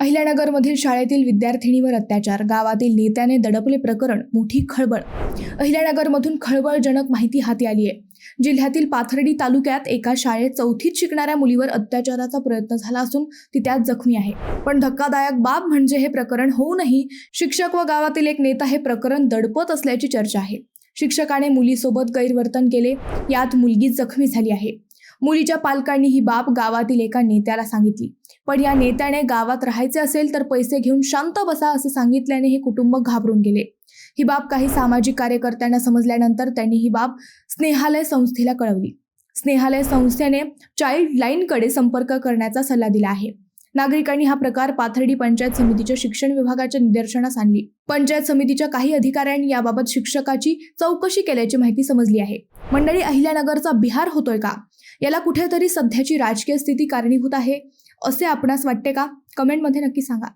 अहिल्यानगरमधील शाळेतील विद्यार्थिनीवर अत्याचार गावातील नेत्याने दडपले प्रकरण मोठी खळबळ. अहिल्यानगरमधून खळबळजनक माहिती हाती आली आहे. जिल्ह्यातील पाथर्डी तालुक्यात एका शाळेत चौथीत शिकणाऱ्या मुलीवर अत्याचाराचा प्रयत्न झाला असून ती त्यात जखमी आहे. पण धक्कादायक बाब म्हणजे हे प्रकरण होऊनही शिक्षक व गावातील एक नेता हे प्रकरण दडपत असल्याची चर्चा आहे. शिक्षकाने मुलीसोबत गैरवर्तन केले. यात मुलगी जखमी झाली आहे. मुलीच्या पालकांनी ही बाब गावातील एका नेत्याला सांगितली. पण या नेत्याने गावात राहायचे असेल तर पैसे घेऊन शांत बसा असं सांगितल्याने हे कुटुंब घाबरून गेले. ही बाब काही सामाजिक कार्यकर्त्यांना समजल्यानंतर त्यांनी ही बाब स्नेहालय संस्थेला कळवली. स्नेहालय संस्थेने चाइल्ड लाईनकडे संपर्क करण्याचा सल्ला दिला आहे. नागरिकांनी हा प्रकार पाथर्डी पंचायत समितीच्या शिक्षण विभागाच्या निदर्शनास आणली. पंचायत समितीच्या काही अधिकाऱ्यांनी याबाबत शिक्षकाची चौकशी केल्याची माहिती समजली आहे. मंडळी अहिल्यानगरचा बिहार होतोय का? याला कुठेतरी सध्याची राजकीय स्थिती कारणीभूत आहे असे आपणास वाटते का? कमेंटमध्ये नक्की सांगा.